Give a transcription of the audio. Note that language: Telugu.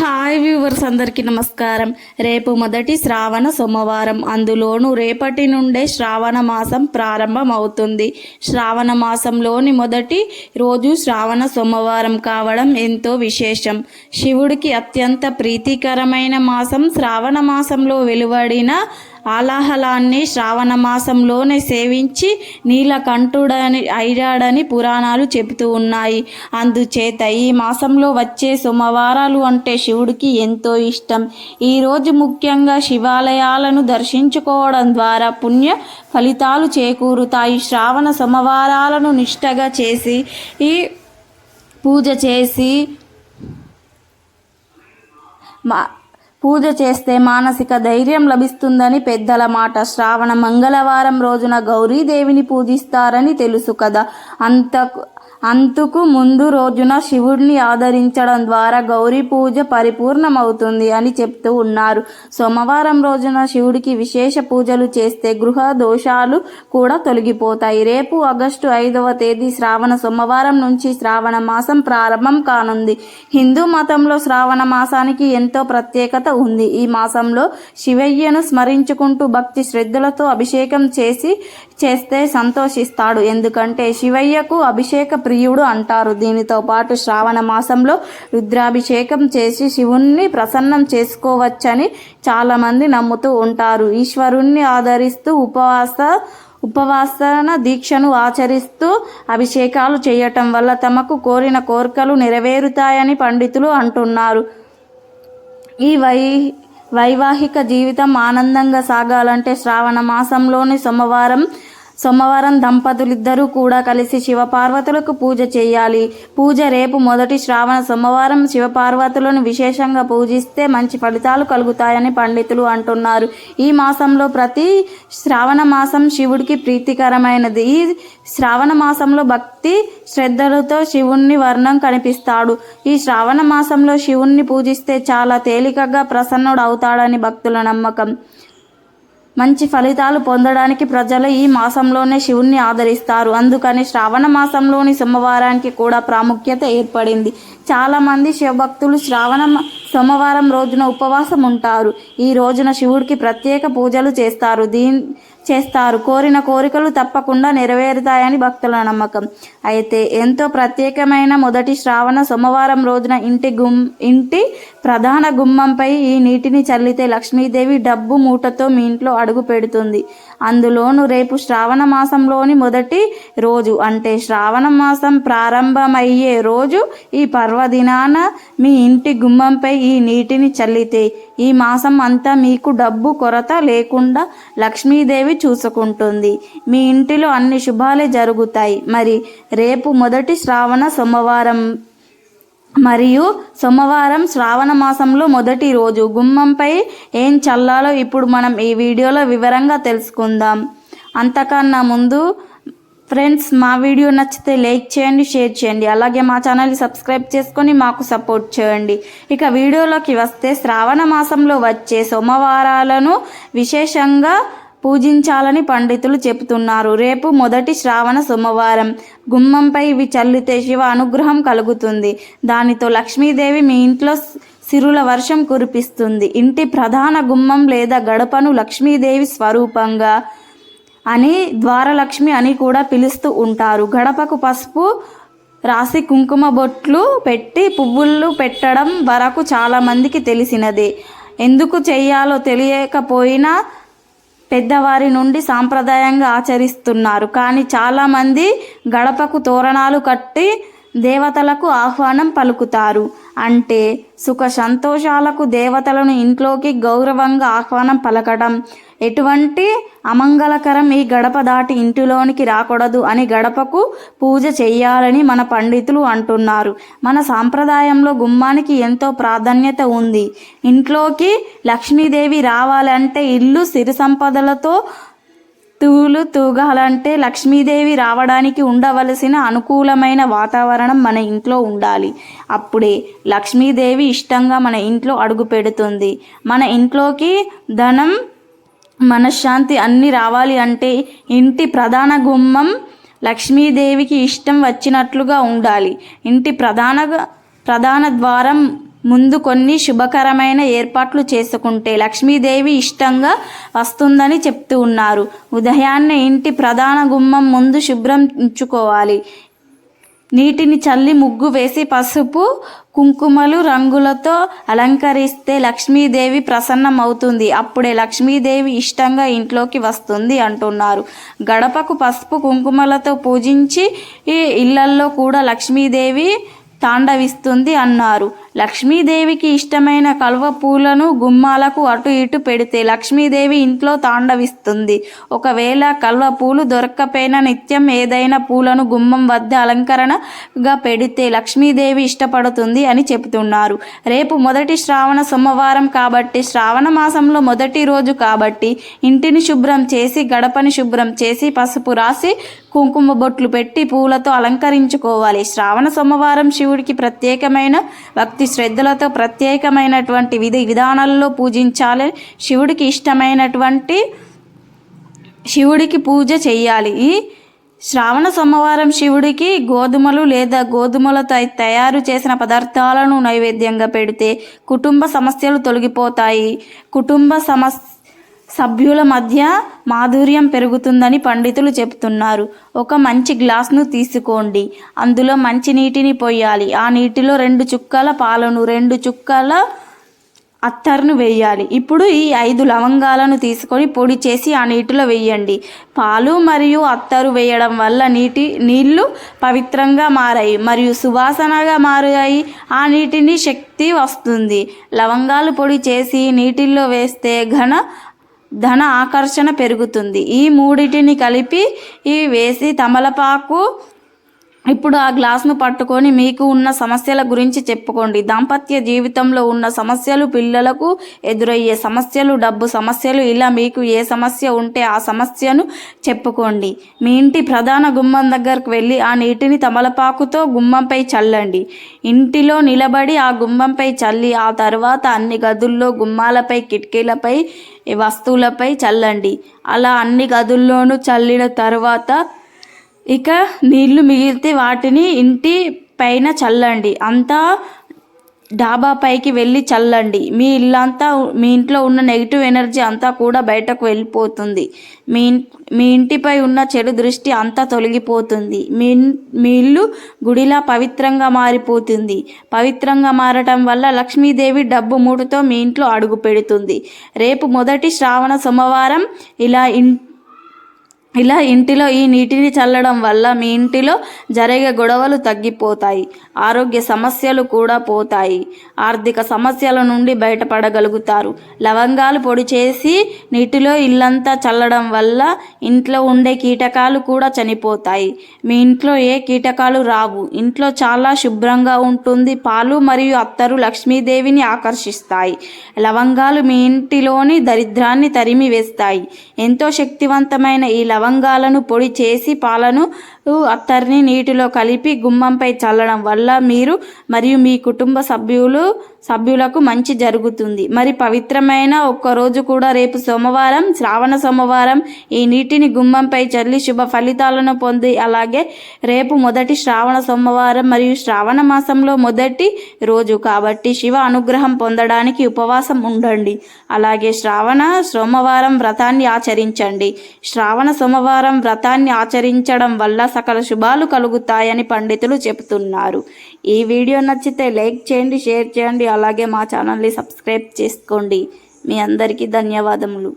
హాయ్ వ్యూవర్స్ అందరికీ నమస్కారం. రేపు మొదటి శ్రావణ సోమవారం. అందులోనూ రేపటి నుండే శ్రావణ మాసం ప్రారంభం అవుతుంది శ్రావణ మాసంలోని మొదటి రోజు శ్రావణ సోమవారం కావడం ఎంతో విశేషం. శివుడికి అత్యంత ప్రీతికరమైన మాసం శ్రావణ మాసంలో వెలువడిన ఆలాహలాన్ని శ్రావణ మాసంలోనే సేవించి నీలకంఠుడని అయ్యాడని పురాణాలు చెబుతూ ఉన్నాయి. అందుచేత ఈ మాసంలో వచ్చే సోమవారాలు అంటే శివుడికి ఎంతో ఇష్టం. ఈరోజు ముఖ్యంగా శివాలయాలను దర్శించుకోవడం ద్వారా పుణ్య ఫలితాలు చేకూరుతాయి. శ్రావణ సోమవారాలను నిష్టగా చేసి ఈ పూజ చేసి మా పూజ చేస్తే మానసిక ధైర్యం లభిస్తుందని పెద్దల మాట. శ్రావణ మంగళవారం రోజున గౌరీదేవిని పూజిస్తారని తెలుసు కదా. అంత అంతుకు ముందు రోజున శివుడిని ఆదరించడం ద్వారా గౌరీ పూజ పరిపూర్ణమవుతుంది అని చెప్తూ ఉన్నారు. సోమవారం రోజున శివుడికి విశేష పూజలు చేస్తే గృహ దోషాలు కూడా తొలగిపోతాయి. రేపు ఆగస్టు ఐదవ తేదీ శ్రావణ సోమవారం నుంచి శ్రావణ మాసం ప్రారంభం కానుంది. హిందూ మతంలో శ్రావణ మాసానికి ఎంతో ప్రత్యేకత ఉంది. ఈ మాసంలో శివయ్యను స్మరించుకుంటూ భక్తి శ్రద్ధలతో అభిషేకం చేసి చేస్తే సంతోషిస్తాడు. ఎందుకంటే శివయ్యకు అభిషేక ప్రియుడు అంటారు. దీనితో పాటు శ్రావణ మాసంలో రుద్రాభిషేకం చేసి శివుణ్ణి ప్రసన్నం చేసుకోవచ్చని చాలామంది నమ్ముతూ ఉంటారు. ఈశ్వరుణ్ణి ఆదరిస్తూ ఉపవాస ఉపవాసన దీక్షను ఆచరిస్తూ అభిషేకాలు చేయటం వల్ల తమకు కోరిన కోరికలు నెరవేరుతాయని పండితులు అంటున్నారు. ఈ వై వైవాహిక జీవితం ఆనందంగా సాగాలంటే శ్రావణ మాసంలోని సోమవారం సోమవారం దంపతులిద్దరూ కూడా కలిసి శివపార్వతులకు పూజ చేయాలి. పూజ రేపు మొదటి శ్రావణ సోమవారం శివపార్వతులను విశేషంగా పూజిస్తే మంచి ఫలితాలు కలుగుతాయని పండితులు అంటున్నారు. ఈ మాసంలో ప్రతి శ్రావణ మాసం శివుడికి ప్రీతికరమైనది. ఈ శ్రావణ మాసంలో భక్తి శ్రద్ధలతో శివుణ్ణి వర్ణం కనిపిస్తాడు. ఈ శ్రావణ మాసంలో శివుణ్ణి పూజిస్తే చాలా తేలికగా ప్రసన్నుడు అవుతాడని భక్తుల నమ్మకం. మంచి ఫలితాలు పొందడానికి ప్రజలు ఈ మాసంలోనే శివుణ్ణి ఆదరిస్తారు. అందుకని శ్రావణ మాసంలోని సోమవారానికి కూడా ప్రాముఖ్యత ఏర్పడింది. చాలామంది శివభక్తులు శ్రావణ సోమవారం రోజున ఉపవాసం ఉంటారు ఈ రోజున శివుడికి ప్రత్యేక పూజలు చేస్తారు. దీని చేస్తారు. కోరిన కోరికలు తప్పకుండా నెరవేరుతాయని భక్తుల నమ్మకం. అయితే ఎంతో ప్రత్యేకమైన మొదటి శ్రావణ సోమవారం రోజున ఇంటి గుమ్ ఇంటి ప్రధాన గుమ్మంపై ఈ నీటిని చల్లితే లక్ష్మీదేవి డబ్బు మూటతో మీ ఇంట్లో అడుగు పెడుతుంది. అందులోనూ రేపు శ్రావణ మాసంలోని మొదటి రోజు అంటే శ్రావణ మాసం ప్రారంభమయ్యే రోజు ఈ పర్వదినాన మీ ఇంటి గుమ్మంపై ఈ నీటిని చల్లితే ఈ మాసం అంతా మీకు డబ్బు కొరత లేకుండా లక్ష్మీదేవి చూసుకుంటుంది. మీ ఇంటిలో అన్ని శుభాలే జరుగుతాయి. మరి రేపు మొదటి శ్రావణ సోమవారం మరియు సోమవారం శ్రావణ మాసంలో మొదటి రోజు గుమ్మంపై ఏం చల్లాలో ఇప్పుడు మనం ఈ వీడియోలో వివరంగా తెలుసుకుందాం. అంతకన్నా ముందు ఫ్రెండ్స్ మా వీడియో నచ్చితే లైక్ చేయండి షేర్ చేయండి. అలాగే మా ఛానల్ని సబ్స్క్రైబ్ చేసుకొని మాకు సపోర్ట్ చేయండి. ఇక వీడియోలోకి వస్తే శ్రావణ మాసంలో వచ్చే సోమవారాలను విశేషంగా పూజించాలని పండితులు చెబుతున్నారు. రేపు మొదటి శ్రావణ సోమవారం. గుమ్మంపై ఇవి చల్లితే శివ అనుగ్రహం కలుగుతుంది. దానితో లక్ష్మీదేవి మీ ఇంట్లో సిరుల వర్షం కురిపిస్తుంది. ఇంటి ప్రధాన గుమ్మం లేదా గడపను లక్ష్మీదేవి స్వరూపంగా అని ద్వారలక్ష్మి అని కూడా పిలుస్తూ ఉంటారు. గడపకు పసుపు రాసి కుంకుమ బొట్లు పెట్టి పువ్వులు పెట్టడం వరకు చాలామందికి తెలిసినదే. ఎందుకు చేయాలో తెలియకపోయినా పెద్దవారి నుండి సాంప్రదాయంగా ఆచరిస్తున్నారు. కానీ చాలామంది గడపకు తోరణాలు కట్టి దేవతలకు ఆహ్వానం పలుకుతారు. అంటే సుఖ సంతోషాలకు దేవతలను ఇంట్లోకి గౌరవంగా ఆహ్వానం పలకడం ఎటువంటి అమంగళకరం ఈ గడప దాటి ఇంటిలోనికి రాకూడదు అని గడపకు పూజ చేయాలని మన పండితులు అంటున్నారు. మన సాంప్రదాయంలో గుమ్మానికి ఎంతో ప్రాధాన్యత ఉంది. ఇంట్లోకి లక్ష్మీదేవి రావాలంటే ఇల్లు సిరి సంపదలతో తూలు తూగాలంటే లక్ష్మీదేవి రావడానికి ఉండవలసిన అనుకూలమైన వాతావరణం మన ఇంట్లో ఉండాలి. అప్పుడే లక్ష్మీదేవి ఇష్టంగా మన ఇంట్లో అడుగు పెడుతుంది. మన ఇంట్లోకి ధనం మనశ్శాంతి అన్నీ రావాలి అంటే ఇంటి ప్రధాన గుమ్మం లక్ష్మీదేవికి ఇష్టం వచ్చినట్లుగా ఉండాలి. ఇంటి ప్రధాన ప్రధాన ద్వారం ముందు కొన్ని శుభకరమైన ఏర్పాట్లు చేసుకుంటే లక్ష్మీదేవి ఇష్టంగా వస్తుందని చెప్తూ ఉన్నారు. ఉదయాన్నే ఇంటి ప్రధాన గుమ్మం ముందు శుభ్రం ఉంచుకోవాలి. నీటిని చల్లి ముగ్గు వేసి పసుపు కుంకుమలు రంగులతో అలంకరిస్తే లక్ష్మీదేవి ప్రసన్నమవుతుంది. అప్పుడే లక్ష్మీదేవి ఇష్టంగా ఇంట్లోకి వస్తుంది అంటున్నారు. గడపకు పసుపు కుంకుమలతో పూజించి ఈ ఇళ్ళల్లో కూడా లక్ష్మీదేవి తాండవిస్తుంది అన్నారు. లక్ష్మీదేవికి ఇష్టమైన కలువ పూలను గుమ్మాలకు అటు ఇటు పెడితే లక్ష్మీదేవి ఇంట్లో తాండవిస్తుంది. ఒకవేళ కలువ పూలు దొరక్కపోయినా నిత్యం ఏదైనా పూలను గుమ్మం వద్ద అలంకరణగా పెడితే లక్ష్మీదేవి ఇష్టపడుతుంది అని చెబుతున్నారు. రేపు మొదటి శ్రావణ సోమవారం కాబట్టి శ్రావణ మాసంలో మొదటి రోజు కాబట్టి ఇంటిని శుభ్రం చేసి గడపని శుభ్రం చేసి పసుపు రాసి కుంకుమ బొట్లు పెట్టి పూలతో అలంకరించుకోవాలి. శ్రావణ సోమవారం శివుడికి ప్రత్యేకమైన భక్తి శ్రద్ధలతో ప్రత్యేకమైనటువంటి విధి విధానాల్లో పూజించాలి. శివుడికి ఇష్టమైనటువంటి శివుడికి పూజ చేయాలి. ఈ శ్రావణ సోమవారం శివుడికి గోధుమలు లేదా గోధుమలతో తయారు చేసిన పదార్థాలను నైవేద్యంగా పెడితే కుటుంబ సమస్యలు తొలగిపోతాయి. కుటుంబ సమస్య సభ్యుల మధ్య మాధుర్యం పెరుగుతుందని పండితులు చెబుతున్నారు ఒక మంచి గ్లాస్ను తీసుకోండి. అందులో మంచి నీటిని పోయాలి. ఆ నీటిలో రెండు చుక్కల పాలను రెండు చుక్కల అత్తర్ను వేయాలి. ఇప్పుడు ఈ ఐదు లవంగాలను తీసుకొని పొడి చేసి ఆ నీటిలో వేయండి. పాలు మరియు అత్తరు వేయడం వల్ల నీటి నీళ్ళు పవిత్రంగా మారాయి మరియు సువాసనగా మారాయి. ఆ నీటిని శక్తి వస్తుంది. లవంగాలు పొడి చేసి నీటిల్లో వేస్తే ఘన ధన ఆకర్షణ పెరుగుతుంది. ఈ మూడిటిని కలిపి ఈ వేసి తమలపాకు ఇప్పుడు ఆ గ్లాస్ను పట్టుకొని మీకు ఉన్న సమస్యల గురించి చెప్పుకోండి. దాంపత్య జీవితంలో ఉన్న సమస్యలు పిల్లలకు ఎదురయ్యే సమస్యలు డబ్బు సమస్యలు ఇలా మీకు ఏ సమస్య ఉంటే ఆ సమస్యను చెప్పుకోండి. మీ ఇంటి ప్రధాన గుమ్మం దగ్గరకు వెళ్ళి ఆ నీటిని తమలపాకుతో గుమ్మంపై చల్లండి. ఇంటిలో నిలబడి ఆ గుమ్మంపై చల్లి ఆ తర్వాత అన్ని గదుల్లో గుమ్మాలపై కిటికీలపై వస్తువులపై చల్లండి. అలా అన్ని గదుల్లోనూ చల్లిన తర్వాత ఇక నీళ్ళు మిగిలితే వాటిని ఇంటి పైన చల్లండి. అంతా డాబా పైకి వెళ్ళి చల్లండి. మీ ఇల్లంతా మీ ఇంట్లో ఉన్న నెగిటివ్ ఎనర్జీ అంతా కూడా బయటకు వెళ్ళిపోతుంది. మీ మీ ఇంటిపై ఉన్న చెడు దృష్టి అంతా తొలగిపోతుంది. మీ మీ ఇల్లు గుడిలా పవిత్రంగా మారిపోతుంది. పవిత్రంగా మారటం వల్ల లక్ష్మీదేవి డబ్బు మూటతో మీ ఇంట్లో అడుగు పెడుతుంది. రేపు మొదటి శ్రావణ సోమవారం ఇలా ఇంటి ఇలా ఇంటిలో ఈ నీటిని చల్లడం వల్ల మీ ఇంటిలో జరిగే గొడవలు తగ్గిపోతాయి. ఆరోగ్య సమస్యలు కూడా పోతాయి. ఆర్థిక సమస్యల నుండి బయటపడగలుగుతారు. లవంగాలు పొడి చేసి నీటిలో ఇల్లంతా చల్లడం వల్ల ఇంట్లో ఉండే కీటకాలు కూడా చనిపోతాయి. మీ ఇంట్లో ఏ కీటకాలు రావు. ఇంట్లో చాలా శుభ్రంగా ఉంటుంది. పాలు మరియు అత్తరు లక్ష్మీదేవిని ఆకర్షిస్తాయి. లవంగాలు మీ ఇంటిలోని దరిద్రాన్ని తరిమి వేస్తాయి ఎంతో శక్తివంతమైన ఈ లవంగాలను పొడి చేసి పాలను అత్తర్ని నీటిలో కలిపి గుమ్మంపై చల్లడం వల్ల మీరు మరియు మీ కుటుంబ సభ్యులు సభ్యులకు మంచి జరుగుతుంది. మరి పవిత్రమైన ఒక్కరోజు కూడా రేపు సోమవారం శ్రావణ సోమవారం ఈ నీటిని గుమ్మంపై చల్లి శుభ ఫలితాలను పొంది అలాగే రేపు మొదటి శ్రావణ సోమవారం మరియు శ్రావణ మాసంలో మొదటి రోజు కాబట్టి శివ అనుగ్రహం పొందడానికి ఉపవాసం ఉండండి. అలాగే శ్రావణ సోమవారం వ్రతాన్ని ఆచరించండి. శ్రావణ సోమవారం వ్రతాన్ని ఆచరించడం వల్ల సకల శుభాలు కలుగుతాయని పండితులు చెబుతున్నారు. ఈ వీడియో నచ్చితే లైక్ చేయండి షేర్ చేయండి అలాగే మా ఛానల్ని సబ్స్క్రైబ్ చేసుకోండి. మీ అందరికీ ధన్యవాదములు.